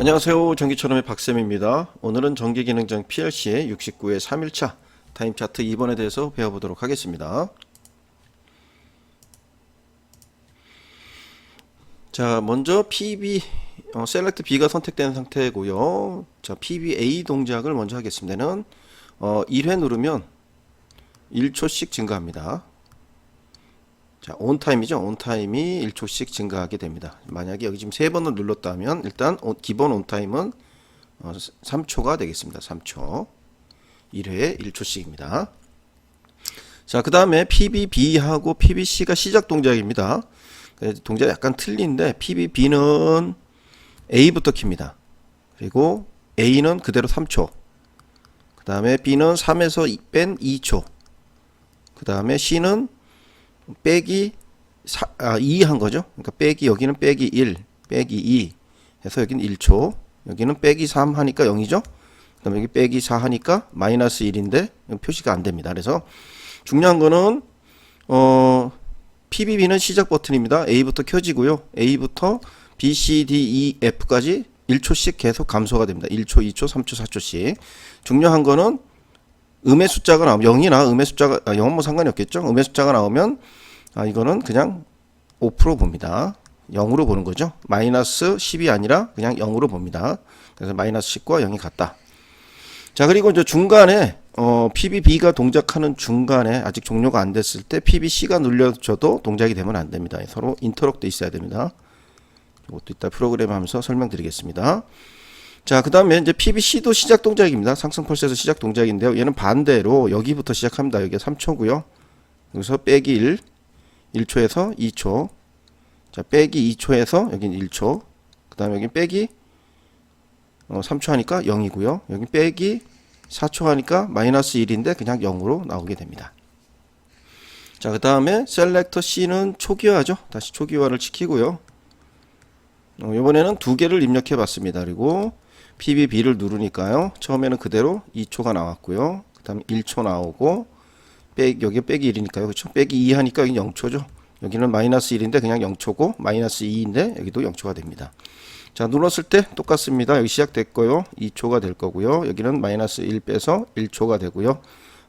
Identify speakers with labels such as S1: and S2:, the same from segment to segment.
S1: 안녕하세요. 전기처럼의 박쌤입니다. 오늘은 전기기능장 PLC의 69회 3일차 타임 차트 2번에 대해서 배워보도록 하겠습니다. 자, 먼저 PB, 어, 셀렉트 B가 선택된 상태고요. 자, PBA 동작을 먼저 하겠습니다. 는 어, 1회 누르면 1초씩 증가합니다. 자, 온타임이죠. 온타임이 1초씩 증가하게 됩니다. 만약에 여기 지금 세 번을 눌렀다면 일단 온- 기본 온타임은 어, 3초가 되겠습니다. 3초. 1회에 1초씩입니다. 자, 그 다음에 PBB하고 PBC가 시작 동작입니다. 그래서 동작이 약간 틀린데 PBB는 A부터 킵니다. 그리고 A는 그대로 3초. 그 다음에 B는 3에서 뺀 2초. 그 다음에 C는 빼기 사, 아, 2 한 거죠. 그러니까 빼기 여기는 빼기 1, 빼기 2 해서 여기는 1초. 여기는 빼기 3 하니까 0이죠. 그다음에 여기 빼기 4 하니까 마이너스 1인데 표시가 안 됩니다. 그래서 중요한 거는 어 PBB는 시작 버튼입니다. A부터 켜지고요. A부터 B, C, D, E, F까지 1초씩 계속 감소가 됩니다. 1초, 2초, 3초, 4초씩. 중요한 거는 음의 숫자가 나오면 0이나 음의 숫자가 아, 0은 뭐 상관이 없겠죠. 음의 숫자가 나오면 아 이거는 그냥 5% 봅니다. 0으로 보는 거죠. 마이너스 10이 아니라 그냥 0으로 봅니다. 그래서 마이너스 10과 0이 같다. 자 그리고 이제 중간에 어, PBB가 동작하는 중간에 아직 종료가 안 됐을 때 PBC가 눌려져도 동작이 되면 안 됩니다. 서로 인터럭돼 있어야 됩니다. 이것도 이따 프로그램 하면서 설명드리겠습니다. 자, 그 다음에 이제 PBC도 시작 동작입니다. 상승 펄스에서 시작 동작인데요. 얘는 반대로 여기부터 시작합니다. 여기가 3초고요. 여기서 빼기 1, 1초에서 2초. 자, 빼기 2초에서 여긴 1초. 그 다음에 여긴 빼기 어, 3초 하니까 0이고요. 여기 빼기 4초 하니까 마이너스 1인데 그냥 0으로 나오게 됩니다. 자, 그 다음에 셀렉터 C는 초기화죠. 다시 초기화를 시키고요. 어, 이번에는 두 개를 입력해 봤습니다. 그리고 PBB를 누르니까요. 처음에는 그대로 2초가 나왔고요. 그 다음에 1초 나오고 빼, 여기 빼기 1이니까요. 그렇죠? 빼기 2 하니까 여기 0초죠. 여기는 마이너스 1인데 그냥 0초고 마이너스 2인데 여기도 0초가 됩니다. 자 눌렀을 때 똑같습니다. 여기 시작됐고요. 2초가 될 거고요. 여기는 마이너스 1 빼서 1초가 되고요.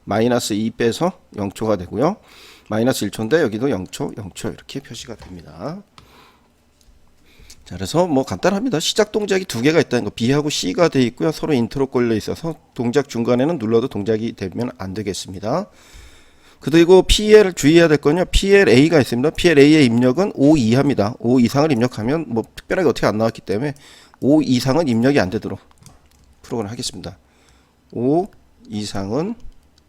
S1: 마이너스 2 빼서 0초가 되고요. 마이너스 1초인데 여기도 0초, 0초 이렇게 표시가 됩니다. 자, 그래서 뭐 간단합니다. 시작 동작이 두 개가 있다는 거. B하고 C가 돼 있고요. 서로 인트로 걸려 있어서 동작 중간에는 눌러도 동작이 되면 안 되겠습니다. 그리고 PL 주의해야 될 건요. PLA가 있습니다. PLA의 입력은 5 이하입니다. 5 이상을 입력하면 뭐 특별하게 어떻게 안 나왔기 때문에 5 이상은 입력이 안 되도록 프로그램 하겠습니다. 5 이상은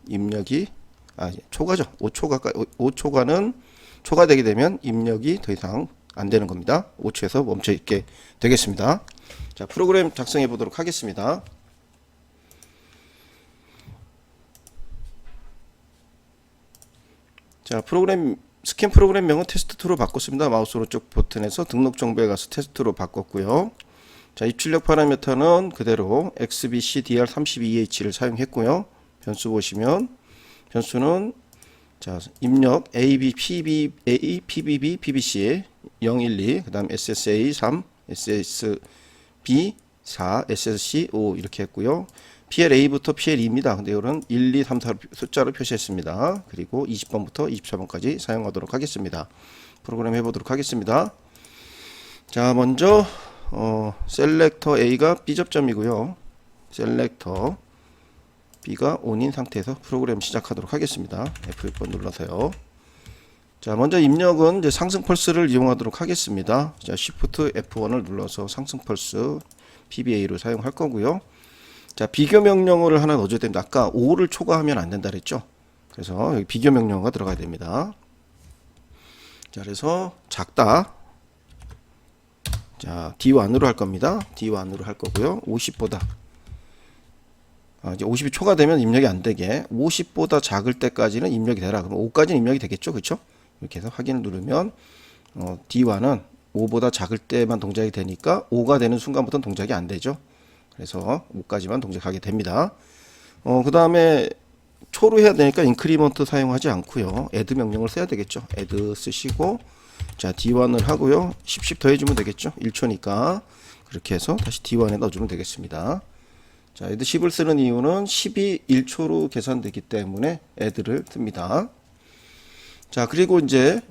S1: 입력이 아 초과죠. 5초가 5초가는 초과되게 되면 입력이 더 이상 안 되는 겁니다. 5초에서 멈춰 있게 되겠습니다. 자, 프로그램 작성해 보도록 하겠습니다. 자, 프로그램 스캔 프로그램명은 테스트2로 바꿨습니다. 마우스 오른쪽 버튼에서 등록 정보에 가서 테스트로 바꿨고요. 자, 입출력 파라미터는 그대로 XBCDR32H를 사용했고요. 변수 보시면 변수는 자, 입력 AB, PB, A, PBB, PBC 012, 그 다음 SSA 3, SSB 4, SSC 5 이렇게 했고요. PLA부터 PL2입니다. 근데 이거는 1, 2, 3, 4 숫자로 표시했습니다. 그리고 20번부터 24번까지 사용하도록 하겠습니다. 프로그램 해보도록 하겠습니다. 자, 먼저 어, 셀렉터 A가 B 접점이고요. 셀렉터 B가 온인 상태에서 프로그램 시작하도록 하겠습니다. F6번 눌러서요. 자, 먼저 입력은 이제 상승 펄스를 이용하도록 하겠습니다. 자, Shift F1을 눌러서 상승 펄스 PBA로 사용할 거고요. 자, 비교 명령어를 하나 넣어줘야 됩니다. 아까 5를 초과하면 안 된다 그랬죠? 그래서 여기 비교 명령어가 들어가야 됩니다. 자, 그래서 작다. 자, D1으로 할 겁니다. D1으로 할 거고요. 50보다 아, 이제 50이 초과되면 입력이 안 되게 50보다 작을 때까지는 입력이 되라. 그럼 5까지는 입력이 되겠죠, 그렇죠? 이렇게 해서 확인을 누르면 어, D1은 5보다 작을 때만 동작이 되니까 5가 되는 순간부터는 동작이 안 되죠. 그래서 5까지만 동작하게 됩니다. 어, 그 다음에 초로 해야 되니까 인크리먼트 사용하지 않고요. add 명령을 써야 되겠죠. add 쓰시고 자 D1을 하고요. 10, 10 더해주면 되겠죠. 1초니까 그렇게 해서 다시 D1에 넣어주면 되겠습니다. 자, 애드 10을 쓰는 이유는 10이 1초로 계산되기 때문에 애드를 씁니다. 자, 그리고 이제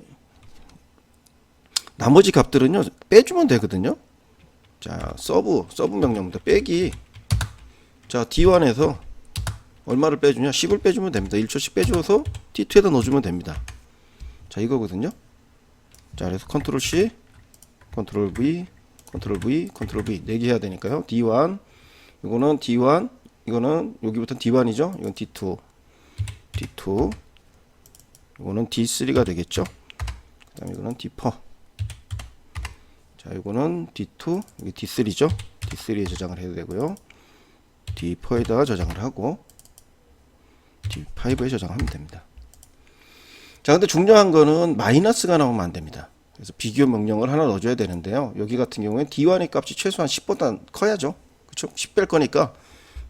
S1: 나머지 값들은요, 빼주면 되거든요. 자, 서브, 서브 명령입니다. 빼기. 자, D1에서 얼마를 빼주냐? 10을 빼주면 됩니다. 1초씩 빼줘서 T2에다 넣어주면 됩니다. 자, 이거거든요. 자, 그래서 컨트롤 C, 컨트롤 V, 컨트롤 V, 컨트롤 V 4개 해야 되니까요. D1, 이거는 D1, 이거는 여기부터 D1이죠. 이건 D2, D2, 이거는 D3가 되겠죠. 그 다음에 이거는 D4. 자, 이거는 D2, 여기 D3죠. D3에 저장을 해야 되고요. D4에다가 저장을 하고 D5에 저장하면 됩니다. 자, 근데 중요한 거는 마이너스가 나오면 안 됩니다. 그래서 비교 명령을 하나 넣어줘야 되는데요. 여기 같은 경우엔 D1의 값이 최소한 10보다 커야죠. 그쵸? 10뺄 거니까,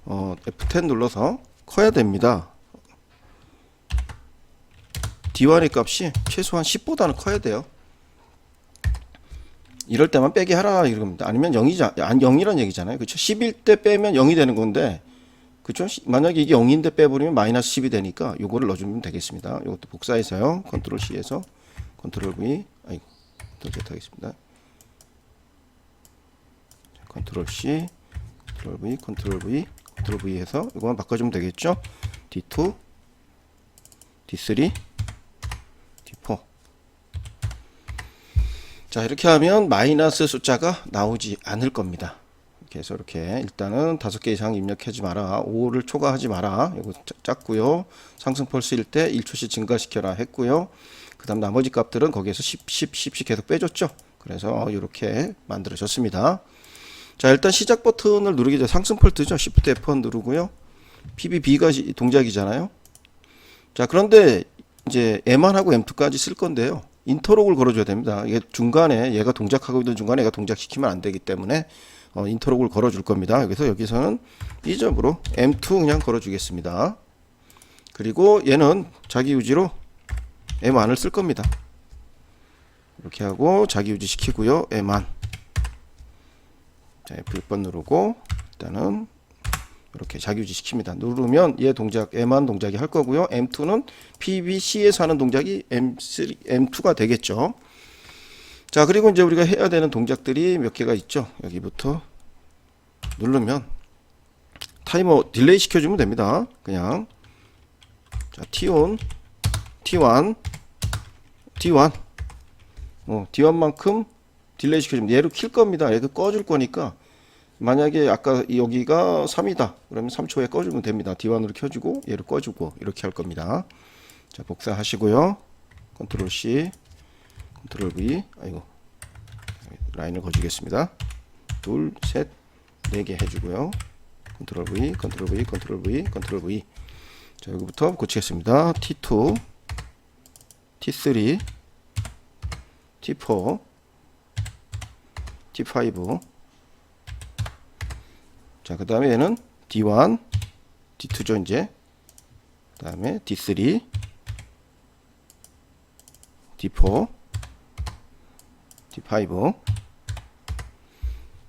S1: 어, F10 눌러서 커야 됩니다. D1의 값이 최소한 10보다는 커야 돼요. 이럴 때만 빼기 하라 이런 겁니다. 아니면 0이자, 안 0이란 얘기잖아요. 그쵸? 10일 때 빼면 0이 되는 건데? 시- 만약에 이게 0인데 빼버리면 마이너스 10이 되니까 요거를 넣어주면 되겠습니다. 이것도 복사해서요. 컨트롤 C에서 컨트롤 V, 아이고, 컨트롤 Z 하겠습니다. 자, 컨트롤 C, 컨트롤 V, 컨트롤 V, 컨트롤 V 해서 이거만 바꿔주면 되겠죠? D2, D3, D4. 자, 이렇게 하면 마이너스 숫자가 나오지 않을 겁니다. 이렇게 해서 이렇게 일단은 다섯 개 이상 입력하지 마라. 5를 초과하지 마라. 이거 짜- 짰고요. 상승 펄스일 때 1초씩 증가시켜라 했고요. 그 다음 나머지 값들은 거기에서 10, 10, 10씩 계속 빼줬죠. 그래서 이렇게 만들어졌습니다. 자, 일단 시작 버튼을 누르기 전에 상승 펄트죠. Shift F1 누르고요. PBB가 시- 동작이잖아요. 자, 그런데 이제 M1하고 M2까지 쓸 건데요. 인터록을 걸어줘야 됩니다. 이게 중간에 얘가 동작하고 있는 중간에 얘가 동작시키면 안 되기 때문에 어, 인터록을 걸어줄 겁니다. 여기서 여기서는 이 점으로 M2 그냥 걸어주겠습니다. 그리고 얘는 자기 유지로 M1을 쓸 겁니다. 이렇게 하고 자기 유지 시키고요. M1 자, F6번 누르고 일단은 이렇게 자기 유지 시킵니다. 누르면 얘 동작 M1 동작이 할 거고요. M2는 PBC에서 하는 동작이 M3, M2가 되겠죠. 자, 그리고 이제 우리가 해야 되는 동작들이 몇 개가 있죠. 여기부터 누르면 타이머 딜레이 시켜주면 됩니다. 그냥 자, T1, T1, D1, 어, D1만큼 딜레이 시켜주면 얘를 킬 겁니다. 얘를 꺼줄 거니까 만약에 아까 여기가 3이다. 그러면 3초에 꺼주면 됩니다. D1으로 켜주고 얘를 꺼주고 이렇게 할 겁니다. 자, 복사하시고요. 컨트롤 C, 컨트롤 V, 아이고 라인을 거주겠습니다. 둘, 셋, 네 개 해주고요. 컨트롤 V, 컨트롤 V, 컨트롤 V, 컨트롤 V. 자, 여기부터 고치겠습니다. T2, T3, T4, T5. 자, 그 다음에 얘는 D1, D2죠, 이제. 그 다음에 D3, D4, D5.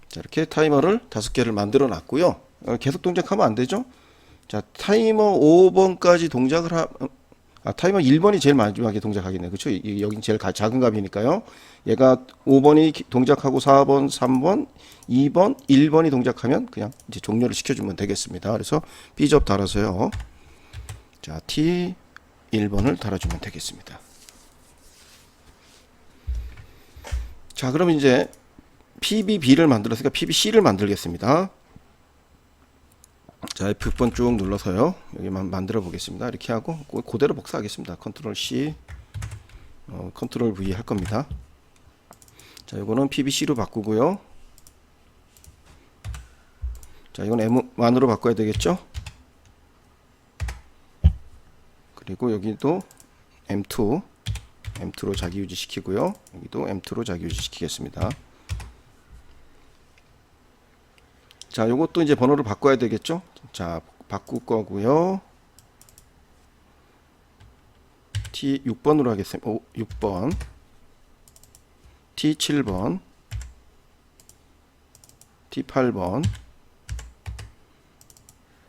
S1: 자, 이렇게 타이머를 다섯 개를 만들어 놨고요. 어, 계속 동작하면 안 되죠? 자, 타이머 5번까지 동작을 하, 어, 아, 타이머 1번이 제일 마지막에 동작하겠네. 이- 여긴 제일 가- 작은 값이니까요. 얘가 5번이 기- 동작하고 4번, 3번, 2번, 1번이 동작하면 그냥 이제 종료를 시켜주면 되겠습니다. 그래서 B접 달아서요. 자, T 1번을 달아주면 되겠습니다. 자, 그럼 이제 PBB를 만들었으니까 PBC를 만들겠습니다. 자, F6번 쭉 눌러서요. 여기만 만들어 보겠습니다. 이렇게 하고 그- 그대로 복사하겠습니다. 컨트롤 C, 어, 컨트롤 V 할 겁니다. 자, 이거는 PBC로 바꾸고요. 자, 이건 M1으로 바꿔야 되겠죠? 그리고 여기도 M2, M2로 자기 유지 시키고요. 여기도 M2로 자기 유지 시키겠습니다. 자, 요것도 이제 번호를 바꿔야 되겠죠? 자, 바꿀 거고요. T 6번으로 하겠습니다. 오, 6번. T 7번. T8번,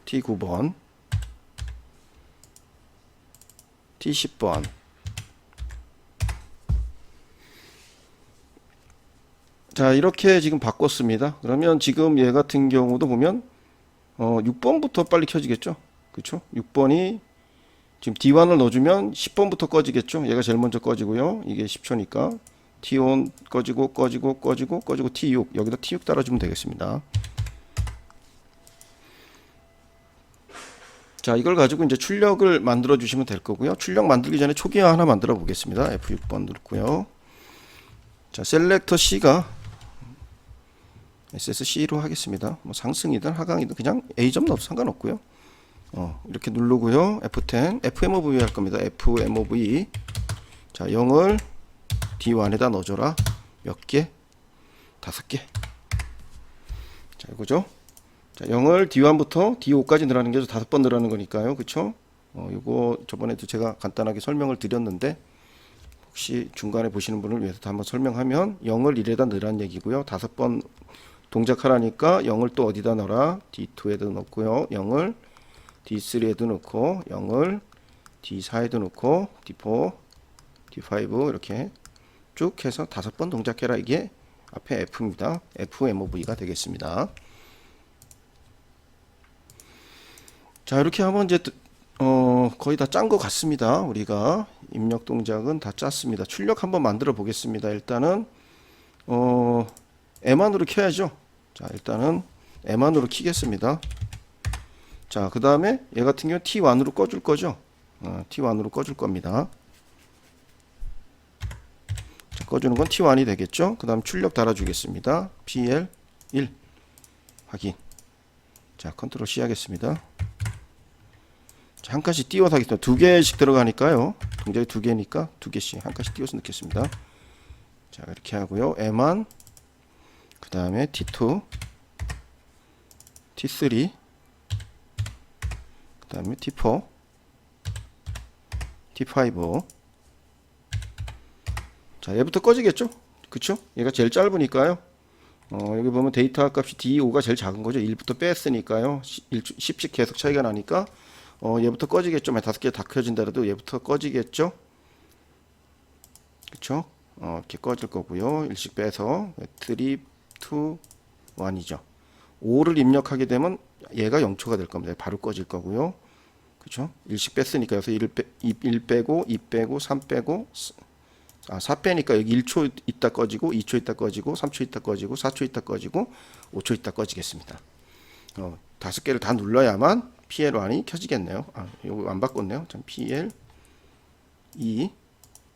S1: T9번, T10번. 자, 이렇게 지금 바꿨습니다. 그러면 지금 얘 같은 경우도 보면 어, 6번부터 빨리 켜지겠죠? 그렇죠? 6번이 지금 D1을 넣어주면 10번부터 꺼지겠죠? 얘가 제일 먼저 꺼지고요. 이게 10초니까 T1 꺼지고 꺼지고 꺼지고 꺼지고 T6 여기다 T6 따라주면 되겠습니다. 자, 이걸 가지고 이제 출력을 만들어 주시면 될 거고요. 출력 만들기 전에 초기화 하나 만들어 보겠습니다. F6번 누르고요. 자, 셀렉터 C가 SSC로 하겠습니다. 뭐 상승이든 하강이든 그냥 A점 넣어도 상관없고요. 어, 이렇게 누르고요. F10, FMOV 할 겁니다. FMOV. 자, 0을 D1에다 넣어줘라. 몇 개? 다섯 개. 자, 이거죠. 자, 0을 D1부터 D5까지 늘어나는 게 다섯 번 늘어나는 거니까요. 그쵸? 어, 이거 저번에도 제가 간단하게 설명을 드렸는데, 혹시 중간에 보시는 분을 위해서 한번 설명하면 0을 1에다 넣으라는 얘기고요. 다섯 번 동작하라니까 0을 또 어디다 넣어라? D2에도 넣고요. 0을 D3에도 넣고 0을 D4에도 넣고 D4, D5 이렇게 쭉 해서 다섯 번 동작해라. 이게 앞에 F입니다. FMOV가 되겠습니다. 자 이렇게 하면 이제 어, 거의 다 짠 것 같습니다. 우리가 입력 동작은 다 짰습니다. 출력 한번 만들어 보겠습니다. 일단은 어, M안으로 켜야죠. 자 일단은 M안으로 키겠습니다. 자그 다음에 얘 같은 경우 T1으로 꺼줄 거죠. 어, T1으로 꺼줄 겁니다. 자, 꺼주는 건 T1이 되겠죠. 그 다음 출력 달아주겠습니다. PL 1 확인. 자 컨트롤 C 하겠습니다. 자, 한 칸씩 띄워서 하겠습니다. 두 개씩 들어가니까요. 동작이 두 개니까 두 개씩 한 칸씩 띄워서 넣겠습니다. 자 이렇게 하고요. M한 그 다음에 T2 T3 그 다음에 T4 T5 자 얘부터 꺼지겠죠? 그쵸? 얘가 제일 짧으니까요. 어, 여기 보면 데이터 값이 D5가 제일 작은 거죠. 1부터 뺐으니까요. 10씩 계속 차이가 나니까 어, 얘부터 꺼지겠죠? 만약 다섯 개 다 켜진다라도 얘부터 꺼지겠죠? 그쵸? 어, 이렇게 꺼질 거고요. 일씩 빼서 3 2 1이죠 5를 입력하게 되면 얘가 0초가 될 겁니다. 바로 꺼질 거고요. 그죠? 일씩 뺐으니까 여기서 1, 빼, 1 빼고 2 빼고 3 빼고 아, 4 빼니까 여기 1초 있다 꺼지고 2초 있다 꺼지고 3초 있다 꺼지고 4초 있다 꺼지고 5초 있다 꺼지겠습니다. 어, 다섯 개를 다 눌러야만 PL1이 켜지겠네요. 아, 이거 안 바꿨네요. 참 PL 2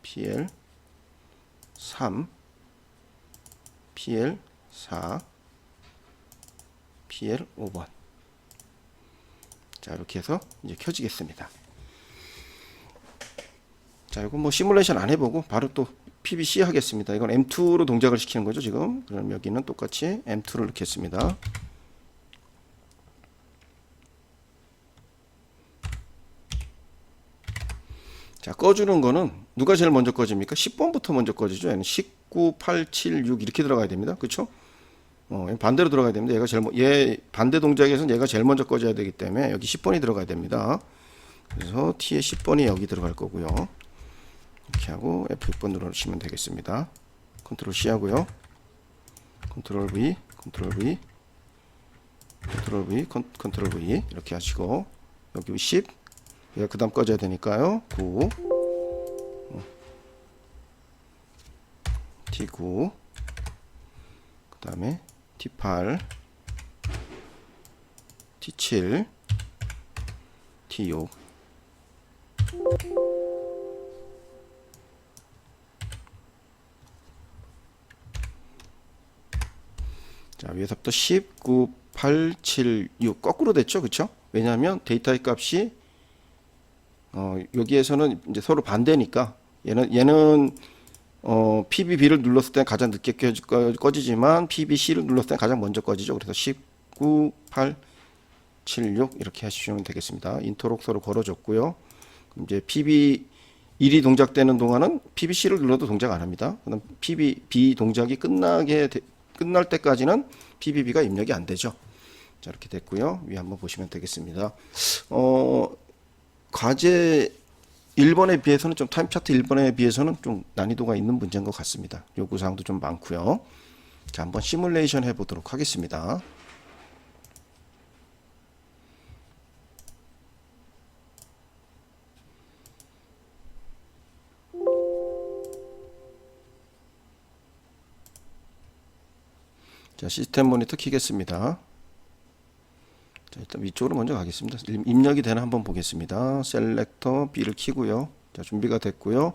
S1: PL 3 PL 4 PL 5번. 자 이렇게 해서 이제 켜지겠습니다. 자 이거 뭐 시뮬레이션 안 해보고 바로 또 PBC 하겠습니다. 이건 M2로 동작을 시키는 거죠 지금? 그럼 여기는 똑같이 M2를 넣겠습니다. 자 꺼주는 거는 누가 제일 먼저 꺼집니까? 10번부터 먼저 꺼지죠? 얘는 19, 8, 7, 6 이렇게 들어가야 됩니다 그렇죠 어, 반대로 들어가야 됩니다. 얘가 제일, 얘, 반대 동작에서는 얘가 제일 먼저 꺼져야 되기 때문에 여기 10번이 들어가야 됩니다. 그래서 T의 10번이 여기 들어갈 거고요. 이렇게 하고 F6번 눌러주시면 되겠습니다. 컨트롤 C 하고요. 컨트롤 V, 컨트롤 V, 컨트롤 V, 컨, 컨트롤 V 이렇게 하시고 여기 10, 얘가 그 다음 꺼져야 되니까요. 9, T9, 그 다음에 T8, T7, T6. 자, 위에서부터 10, 9, 8, 7, 6 거꾸로 됐죠. 그쵸 왜냐하면 데이터의 값이 어, 여기에서는 이제 서로 반대니까 얘는 얘는 어, PBB를 눌렀을 때 가장 늦게 꺼지, 꺼지지만 PBC를 눌렀을 때 가장 먼저 꺼지죠. 그래서 19, 8, 7, 6 이렇게 하시면 되겠습니다. 인터록 서로 걸어줬고요. 이제 PB 1이 동작되는 동안은 PBC를 눌러도 동작 안 합니다. 그럼 PBB 동작이 끝나게 되, 끝날 때까지는 PBB가 입력이 안 되죠. 자, 이렇게 됐고요. 위 한번 보시면 되겠습니다. 어, 과제 1번에 비해서는 좀 타임 차트 1번에 비해서는 좀 난이도가 있는 문제인 것 같습니다. 요구 사항도 좀 많고요. 자, 한번 시뮬레이션 해 보도록 하겠습니다. 자, 시스템 모니터 키겠습니다. 자, 일단 위쪽으로 먼저 가겠습니다. 임- 입력이 되나 한번 보겠습니다. 셀렉터 B를 키고요. 자, 준비가 됐고요.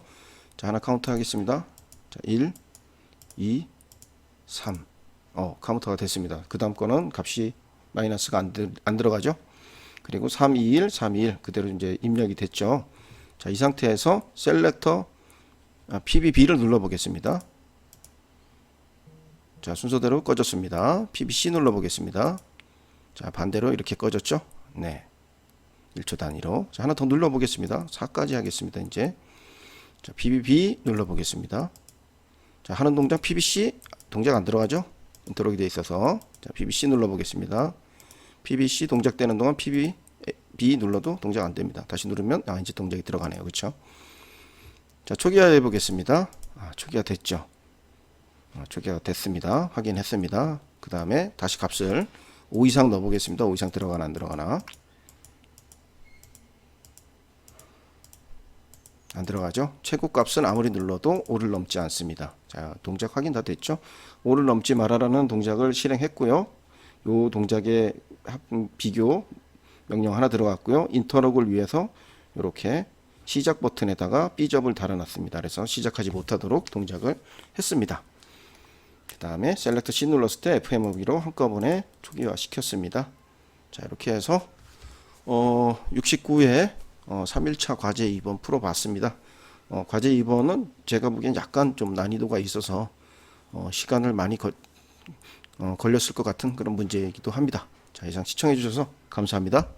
S1: 자, 하나 카운트 하겠습니다. 자, 1, 2, 3. 어, 카운터가 됐습니다. 그 다음 거는 값이 마이너스가 안, 들, 안 들어가죠. 그리고 3, 2, 1, 3, 2, 1 그대로 이제 입력이 됐죠. 자, 이 상태에서 셀렉터 아, PBB를 눌러 보겠습니다. 자, 순서대로 꺼졌습니다. PBC 눌러 보겠습니다. 자, 반대로 이렇게 꺼졌죠? 네. 1초 단위로. 자, 하나 더 눌러 보겠습니다. 4까지 하겠습니다, 이제. 자, PBB 눌러 보겠습니다. 자, 하는 동작 PBC 동작 안 들어가죠? 들어오게 돼 있어서. 자, PBC 눌러 보겠습니다. PBC 동작 되는 동안 PBB 눌러도 동작 안 됩니다. 다시 누르면 아, 이제 동작이 들어가네요. 그렇죠? 자, 초기화 해 보겠습니다. 아, 초기화 됐죠? 아, 초기화가 됐습니다. 확인했습니다. 그 다음에 다시 값을 5 이상 넣어보겠습니다. 5 이상 들어가나 안 들어가나. 안 들어가죠? 최고 값은 아무리 눌러도 5를 넘지 않습니다. 자, 동작 확인 다 됐죠? 5를 넘지 말아라는 동작을 실행했고요. 요 동작의 합- 비교 명령 하나 들어갔고요. 인터럭을 위해서 이렇게 시작 버튼에다가 B접을 달아놨습니다. 그래서 시작하지 못하도록 동작을 했습니다. 그 다음에 셀렉트 C 눌렀을 때 FMOV로 한꺼번에 초기화 시켰습니다. 자 이렇게 해서 어 69회 어 3일차 과제 2번 풀어봤습니다. 어 과제 2번은 제가 보기엔 약간 좀 난이도가 있어서 어 시간을 많이 걸, 어 걸렸을 것 같은 그런 문제이기도 합니다. 자 이상 시청해 주셔서 감사합니다.